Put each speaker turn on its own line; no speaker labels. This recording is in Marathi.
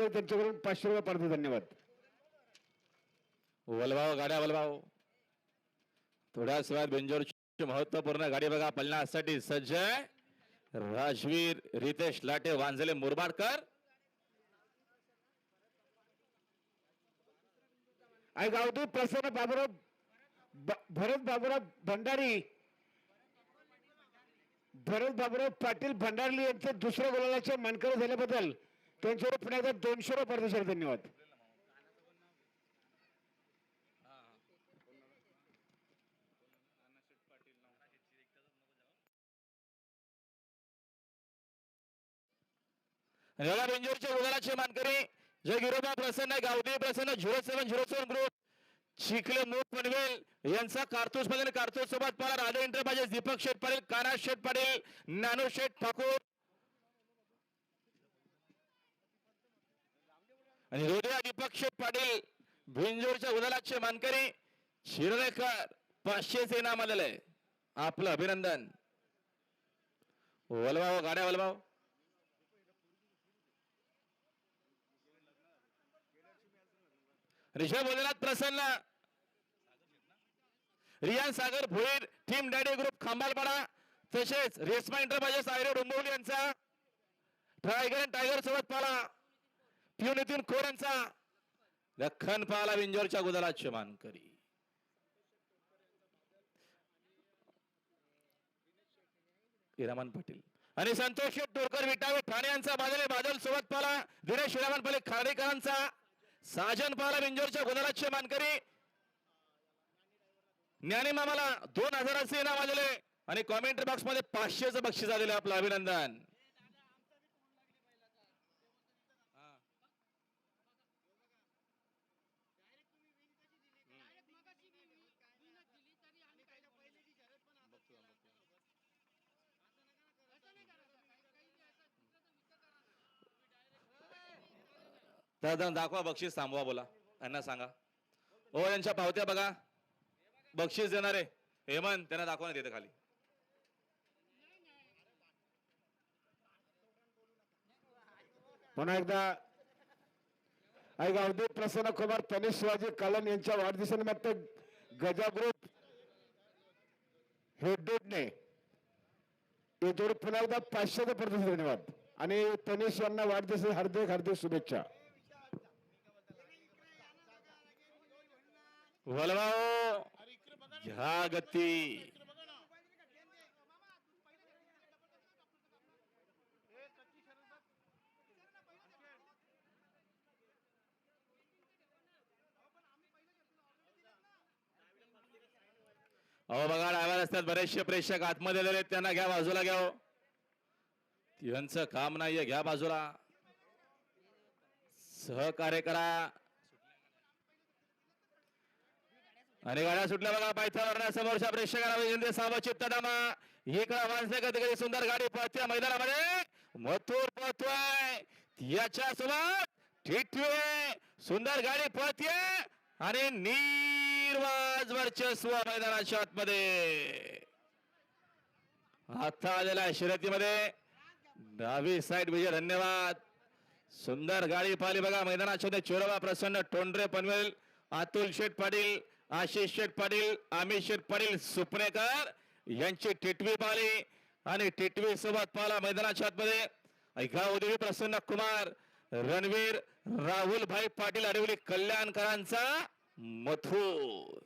मानकर त्यांच्याकडून पाचशे रुपये पडतो धन्यवाद.
वलभाव गाड्या वलभाव. थोड्याच वेळात बेंजोरची महत्त्वपूर्ण गाडी बघा पलण्यासाठी सज्ज. राजवीर रितेश लाटे वांजले मुरबाडकर.
आई गावठी प्रसन्न बाबुराव भरत बाबुराव भंडारी. भरत बाबुराव पाटील भंडारली यांचे दुसऱ्या गोलाचे मानकर झाल्याबद्दल दोनशे रुपये दोनशे रुपये पडतो सर धन्यवाद.
रेवा रेंजरच्या उदाराचे मानकरी जय गिरोबा प्रसन्न गावदेवी प्रसन्न zero seven zero seven group Chikhale मूठ पनवेल यांचा कारतूसमध्ये कारतूस सोबत पाला राधे इंटरप्राइजेस दीपक शेठ पाटील काना शेठ पाटील नानू शेठ ठाकूर आणि हृदय विपक्ष पाटील भिंजोरच्या उदलाचे मानकरी शिरलेकर पाचशेचे इनाम आलेलं आहे आपलं अभिनंदन. वलवाव गाड्या वलवाव ऋषभ भोजनाथ प्रसन्न. Riyan Sagar Bhoir team daddy group Khambalpada. तसेच रेस्मा इंटरप्राइजेस आयरे डोंबिवली यांचा. टायगर टायगर सोबत पाला. पिऊ नितीन खोर लखन पाला विंजोरच्या गुदलाचे मानकरी हिरामन पाटील. आणि संतोष शेठ टोरकर विटावे ठाणे यांचा बादल बादल सोबत पाला दिनेश हिरामन पाले खाडेकरांचा साजन पाला बिंजोरच्या गुदलाचे मानकरी ज्ञानी मामाला दोन हजाराचे इनाम आलेले. आणि कॉमेंट्री बॉक्समध्ये पाचशेच बक्षीस आलेलं आपलं अभिनंदन. दादा दाखवा बक्षीस थांबवा बोला. यांना सांगा. हो यांच्या पावत्या बघा. बक्षीस देणारे हेमंत त्यांना दाखवा ना तिथे खाली.
पुन्हा एकदा. ऐका गावदेव प्रसन्न कुमार तनिष शिवाजी कलन यांच्या वाढदिवसानिमित्त गजा ग्रुप हेडने येथून पुन्हा एकदा पाचशेचा प्रतिशत धन्यवाद आणि तनिष यांना वाढदिवस हार्दिक हार्दिक शुभेच्छा.
वलभाव घ्या गती। अहो बघा डाव्या रस्त्यात बरेचसे प्रेक्षक आतमध्ये आलेले आहेत त्यांना घ्या बाजूला घ्या हो. यांचं काम नाहीये घ्या बाजूला. सहकार्य करा. आणि गाड्या सुटल्या बघा पायथ्यावर समोरच्या प्रेक्षकाला विनंती साहेब चित्तडामा इकडे माणसं कधी कधी सुंदर गाडी पळते. मैदानामध्ये मथुर पळतोय. याच्या सोबत ठिठवे सुंदर गाडी पळते आणि निर्वाज वर्चस्व मैदानाच्या आतमध्ये. आता आलेला आहे शर्यतीमध्ये डावी साईड विजय धन्यवाद. सुंदर गाडी पाहिली बघा. मैदानाच्या चोरवा प्रसन्न टोंडरे पनवेल. अतुल शेठ पाटील. आशिष शेठ पाटील अमित शेठ पाटील सुपणेकर यांची टिटवी पाहिली आणि टिटवी सोबत पाहिला मैदानाच्या आतमध्ये. ऐका उदवी प्रसन्न कुमार रणवीर राहुल भाई पाटील अडवली कल्याणकरांचा मथुर.